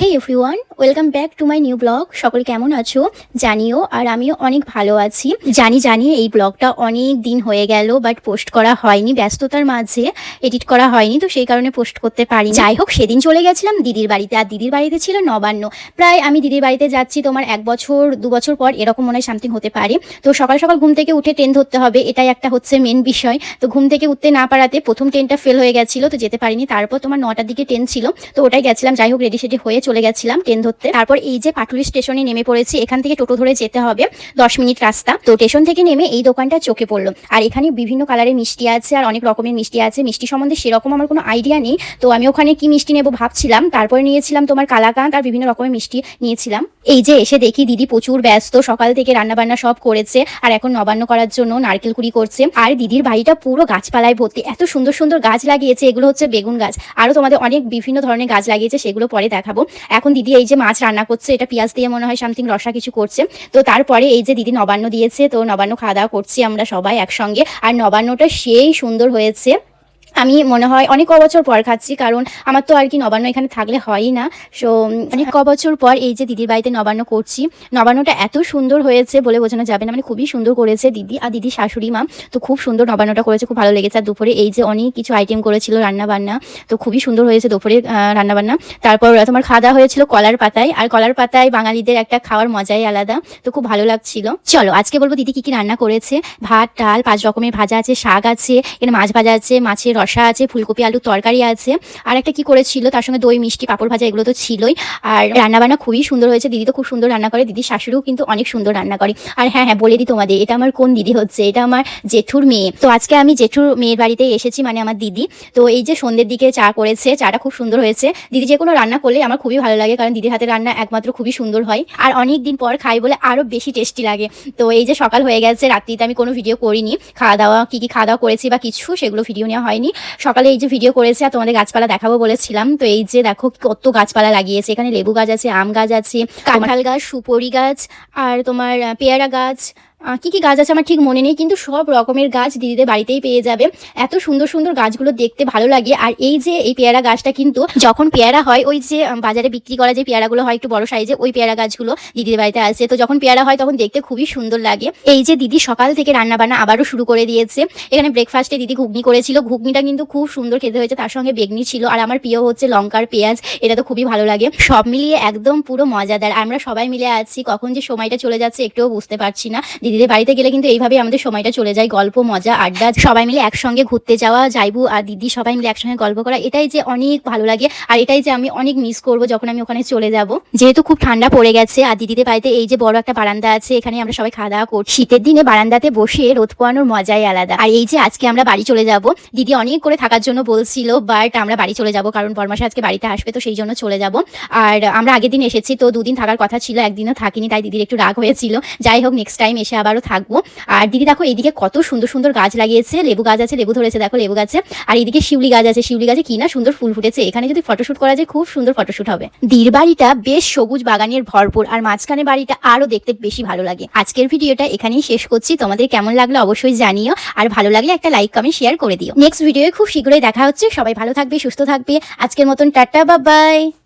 Hey everyone welcome back to my new blog সকল কেমন আছো? জানিও, আর আমিও অনেক ভালো আছি। জানি জানি এই ব্লগটা অনেক দিন হয়ে গেল বাট পোস্ট করা হয়নি। ব্যস্ততার মাঝে এডিট করা হয়নি, তো সেই কারণে পোস্ট করতে পারি যাই হোক, সেদিন চলে গেছিলাম দিদির বাড়িতে, আর দিদির বাড়িতে ছিল নবান্ন। প্রায় আমি দিদির বাড়িতে যাচ্ছি, তোমার এক বছর, দু বছর পর এরকম মনে হয় সামথিং হতে পারে। তো সকাল সকাল ঘুম থেকে উঠে ট্রেন ধরতে হবে, এটাই একটা হচ্ছে মেন বিষয়। তো ঘুম থেকে উঠতে না পারাতে প্রথম ট্রেনটা ফেল হয়ে গেছিল, তো যেতে পারিনি। তারপর তোমার নটার দিকে ট্রেন ছিল, তো ওটাই গেছিলাম। যাই হোক রেডি সেডি হয়ে চলে গেছিলাম ট্রেন ধরতে। তারপর এই যে পাটুলি স্টেশনে নেমে পড়েছি, এখান থেকে টোটো ধরে যেতে হবে, দশ মিনিট রাস্তা। তো স্টেশন থেকে নেমে এই দোকানটা চোখে পড়ল। আর এখানে বিভিন্ন কালারের মিষ্টি আছে আর অনেক রকমের মিষ্টি আছে। মিষ্টি সম্বন্ধে সেরকম আমার কোনো আইডিয়া নেই। তো আমি ওখানে কি মিষ্টি নেব ভাবছিলাম, তারপরে নিয়েছিলাম তোমার কালাকাঁদ আর বিভিন্ন রকমের মিষ্টি নিয়েছিলাম। এই যে এসে দেখি দিদি প্রচুর ব্যস্ত, সকাল থেকে রান্না বান্না সব করেছে আর এখন নবান্ন করার জন্য নারকেল কুড়ি করছে। আর দিদির বাড়িটা পুরো গাছপালায় ভর্তি, এত সুন্দর সুন্দর গাছ লাগিয়েছে, এগুলো হচ্ছে বেগুন গাছ। আরও তোমাদের অনেক বিভিন্ন ধরনের গাছ লাগিয়েছে, সেগুলো পরে দেখাবো। এখন দিদি এই যে মাছ রান্না করছে, এটা পেঁয়াজ দিয়ে মনে হয় সামথিং রসা কিছু করছে। তো তারপরে এই যে দিদি নবান্ন দিয়েছে, তো নবান্ন খাওয়া দাওয়া করছি আমরা সবাই একসঙ্গে। আর নবান্নটা সেই সুন্দর হয়েছে। আমি মনে হয় অনেক বছর পর খাচ্ছি কারণ আমার তো আর কি নবান্ন এখানে থাকলে হয়ই না। সো অনেক বছর পর এই যে দিদির বাড়িতে নবান্ন করছি নবান্নটা এত সুন্দর হয়েছে বলে বোঝানো যাবে না মানে খুবই সুন্দর করেছে দিদি আর দিদি শাশুড়ি মা। তো খুব সুন্দর নবান্নটা করেছে খুব ভালো লেগেছে। আর দুপুরে এই যে অনেক কিছু আইটেম করেছিল রান্না বান্না তো খুবই সুন্দর হয়েছে দুপুরে রান্না বান্না তারপর তোমার খাওয়া দাওয়া হয়েছিল কলার পাতায় আর কলার পাতায় বাঙালিদের একটা খাওয়ার মজাই আলাদা তো খুব ভালো লাগছিল। চলো আজকে বলব দিদি কি কি রান্না করেছে? ভাত ডাল পাঁচ রকমের ভাজা আছে শাক আছে এখানে মাছ ভাজা আছে মাছের রসা আছে, ফুলকপি, আলুর তরকারি আছে। আর একটা কি করেছিল, তার সঙ্গে দই, মিষ্টি, পাঁপড় ভাজা এগুলো তো ছিলই। আর রান্নাবান্না খুবই সুন্দর হয়েছে। দিদি তো খুব সুন্দর রান্না করে। দিদির শাশুড়িও কিন্তু অনেক সুন্দর রান্না করে। আর হ্যাঁ হ্যাঁ বলে দিই তোমাদের, এটা আমার কোন দিদি হচ্ছে? এটা আমার জেঠুর মেয়ে। তো আজকে আমি জেঠুর মেয়ের বাড়িতে এসেছি মানে আমার দিদি। তো এই যে সন্ধ্যের দিকে চা করেছে, চাটা খুব সুন্দর হয়েছে। দিদি যে কোনো রান্না করলে আমার খুবই ভালো লাগে, কারণ দিদির হাতে রান্না একমাত্র খুবই সুন্দর হয়। আর অনেক দিন পর খাই বলে আরও বেশি টেস্টি লাগে। তো এই যে সকাল হয়ে গেছে, রাত্রিতে আমি কোনো ভিডিও করিনি। খাওয়া দাওয়া, কী কী খাওয়া দাওয়া করেছি বা কিছু, সেগুলো ভিডিও নেওয়া হয়নি। সকালে এই যে ভিডিও করেছে, আর তোমাদের গাছপালা দেখাবো বলেছিলাম। তো এই যে দেখো কত গাছপালা লাগিয়েছে। এখানে লেবু গাছ আছে, আম গাছ আছে, কাঁঠাল গাছ, সুপরি গাছ, আর তোমার পেয়ারা গাছ কি কি গাছ আছে আমার ঠিক মনে নেই, কিন্তু সব রকমের গাছ দিদিদের বাড়িতেই পেয়ে যাবে। এত সুন্দর সুন্দর গাছগুলো দেখতে ভালো লাগে। আর এই যে, এই পেয়ারা গাছটা কিন্তু যখন পেয়ারা হয়, ওই যে বাজারে বিক্রি করা যে পেয়ারাগুলো হয়, একটু বড় সাইজে ওই পেয়ারা গাছগুলো দিদির বাড়িতে আছে তো যখন পেয়ারা হয়, তখন দেখতে খুবই সুন্দর লাগে। এই যে, দিদি সকাল থেকে রান্না বান্না আবারও শুরু করে দিয়েছে। এখানে ব্রেকফাস্টে দিদি ঘুগনি করেছিল। ঘুগনিটা কিন্তু খুব সুন্দর খেতে হয়েছে, তার সঙ্গে বেগনি ছিল। আর আমার প্রিয় হচ্ছে লঙ্কার পেঁয়াজ, এটা তো খুবই ভালো লাগে। সব মিলিয়ে একদম পুরো মজাদার। আমরা সবাই মিলে আছি, কখন যে সময়টা চলে যাচ্ছে, একটুও বুঝতে পারছি না। দিদিদের বাড়িতে গেলে কিন্তু এইভাবে আমাদের সময়টা চলে যায়। গল্প, মজা, আড্ডা, সবাই মিলে একসঙ্গে ঘুরতে যাওয়া, যাইবু আর দিদি সবাই মিলে একসঙ্গে গল্প করা, এটাই যে অনেক ভালো লাগে। আর এটাই যে আমি অনেক মিস করব যখন আমি ওখানে চলে যাব। যেহেতু খুব ঠান্ডা পড়ে গেছে আর দিদিদের বাড়িতে এই যে বড় একটা বারান্দা আছে, এখানে আমরা সবাই খাওয়া দাওয়া করছি। শীতের দিনে বারান্দাতে বসে রোদ পোয়ানোর মজাই আলাদা। আর এই যে আজকে আমরা বাড়ি চলে যাব, দিদি অনেক করে থাকার জন্য বলছিল, বাট আমরা বাড়ি চলে যাব কারণ বরমাসে আজকে বাড়িতে আসবে, তো সেই জন্য চলে যাব। আর আমরা আগের দিন এসেছি, তো দুদিন থাকার কথা ছিল, একদিনও থাকিনি, তাই দিদির একটু রাগ হয়েছিল। যাই হোক নেক্সট টাইম এসে আবারও থাকব। আর দিদি দেখো এদিকে কত সুন্দর সুন্দর গাছ লাগিয়েছে। লেবু গাছ আছে, লেবু ধরেছে, দেখো লেবু গাছে। আর এদিকে শিউলি গাছ আছে, শিউলি গাছে কি না সুন্দর ফুল ফুটেছে। এখানে যদি ফটোশুট করা যায়, খুব সুন্দর ফটোশুট হবে। দির বাড়িটা বেশ সবুজ বাগানের ভরপুর আর মাঝখানে বাড়িটা আরও দেখতে বেশি ভালো লাগে। আজকের ভিডিওটা এখানেই শেষ করছি। তোমাদের কেমন লাগল অবশ্যই জানিও। আর ভালো লাগলে একটা লাইক কমেন্ট শেয়ার করে দিও। নেক্সট ভিডিওয়ে খুব শীঘ্রই দেখা হচ্ছে। সবাই ভালো থাকবে, সুস্থ থাকবে। আজকের মতন টাটা বা বাই